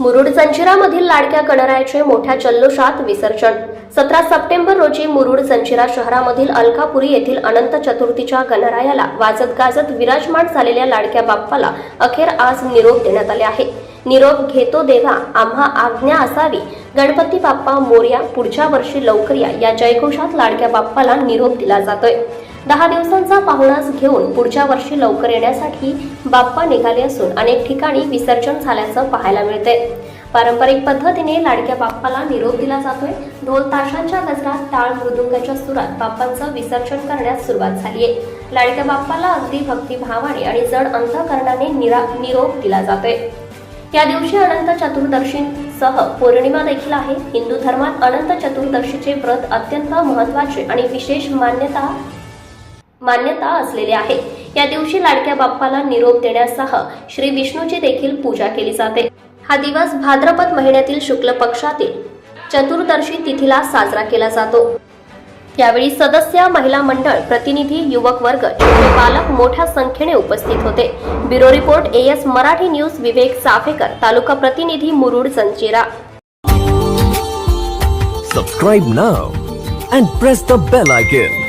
मुरुड जंजिरामधील लाडक्या गणरायाचे मोठ्या जल्लोषात विसर्जन. सतरा सप्टेंबर रोजी मुरुड जंजिरा शहरामधील अलकापुरी येथील अनंत चतुर्थीच्या गणरायाला वाजत गाजत विराजमान झालेल्या लाडक्या बाप्पाला अखेर आज निरोप देण्यात आले आहे. निरोप घेतो देवा आम्हा आज्ञा असावी. गणपती बाप्पा मोर्या पुढच्या वर्षी लवकर या. या जयघोषात लाडक्या बाप्पाला निरोप दिला जातोय. दहा दिवसांचा पाहुणास घेऊन पुढच्या वर्षी लवकर येण्यासाठी बाप्पा निघाले असून अनेक ठिकाणी विसर्जन झाल्याचं पाहायला मिळते पारंपरिक पद्धतीने लाडक्या बाप्पाला निरोप दिला जातोय. ढोल ताशांच्या गजरात टाळ मृदुंगाच्या सुरात बाप्पांचं विसर्जन करण्यास सुरुवात झाली आहे लाडक्या बाप्पाला अगदी भक्तिभावाने आणि जड अंतकरणाने निरा निरोप दिला जातोय. या दिवशी अनंत चतुर्दशीसह पौर्णिमा देखील आहे. हिंदू धर्मात अनंत चतुर्दशीचे व्रत अत्यंत महत्त्वाचे आणि विशेष मान्यता मान्यता असलेले आहे. या दिवशी लाडक्या बाप्पाला निरोप देण्यासह श्री विष्णूची देखील पूजा केली जाते. हा दिवस भाद्रपद महिन्यातील शुक्ल पक्षातील चतुर्दशी तिथीला साजरा केला जातो. यावेळी सदस्य महिला मंडळ प्रतिनिधी युवक वर्ग छोटे बालक मोठ्या संख्येने उपस्थित होते. Bureau report AS Marathi news Vivek Chaphekar taluka प्रतिनिधी Murud संचेरा subscribe now and press the bell icon